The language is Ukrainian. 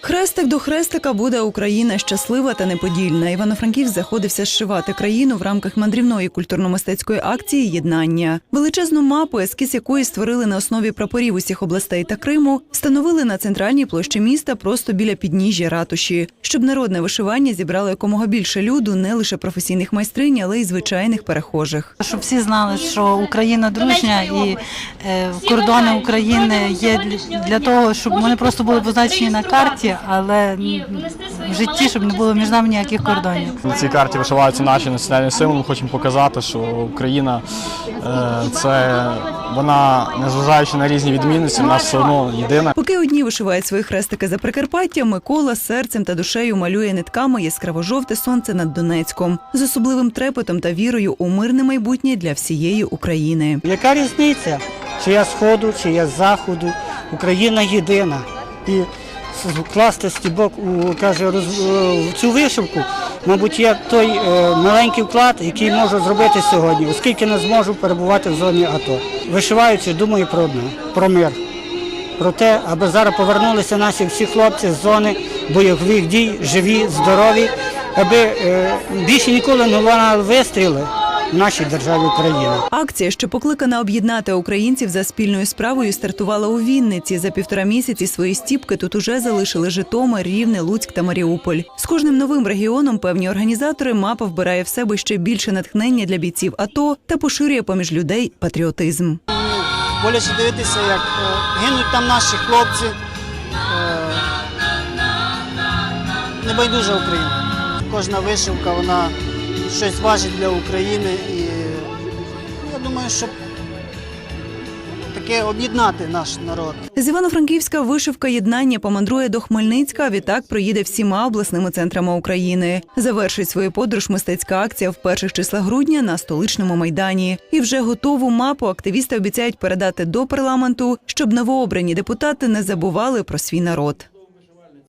Хрестик до хрестика буде Україна щаслива та неподільна. Івано-Франківськ заходився зшивати країну в рамках мандрівної культурно-мистецької акції Єднання. Величезну мапу, ескіз якої створили на основі прапорів усіх областей та Криму, встановили на центральній площі міста просто біля підніжжя ратуші, щоб народне вишивання зібрало якомога більше люду, не лише професійних майстринь, але й звичайних перехожих. Щоб всі знали, що Україна дружня і е, кордони України є для, для того, щоб вони просто були позначені на карті, але в житті, щоб не було між нами ніяких кордонів. На цій карті вишиваються наші національні символи. Хочемо показати, що Україна е, це вона, незважаючи на різні відмінності, в нас все одно єдина. Поки одні вишивають свої хрестики за Прикарпаття, Микола серцем та душею малює нитками яскраво-жовте сонце над Донецьком з особливим трепетом та вірою у мирне майбутнє для всієї України. Яка різниця? Чи я з сходу, чи я з заходу? Україна єдина. І вкласти стібок у каже, роз, е, в цю вишивку, мабуть, є той е, маленький вклад, який можу зробити сьогодні, оскільки не зможу перебувати в зоні АТО. Вишиваючи, думаю про одне, про мир. Про те, аби зараз повернулися наші всі хлопці з зони бойових дій, живі, здорові, аби е, більше ніколи не вистріли в нашій державі Україна. Акція, що покликана об'єднати українців за спільною справою, стартувала у Вінниці. За півтора місяці свої стіпки тут уже залишили Житомир, Рівне, Луцьк та Маріуполь. З кожним новим регіоном певні організатори мапа вбирає в себе ще більше натхнення для бійців АТО та поширює поміж людей патріотизм. боляче дивитися, як е, гинуть там наші хлопці. Е, Небайдужа Україна. Кожна вишивка, вона щось важить для України і я думаю, щоб таке об'єднати наш народ. З Івано-Франківська вишивка єднання помандрує до Хмельницька. Відтак проїде всіма обласними центрами України. Завершить свою подорож мистецька акція в перших числах грудня на столичному майдані. І вже готову мапу активісти обіцяють передати до парламенту, щоб новообрані депутати не забували про свій народ.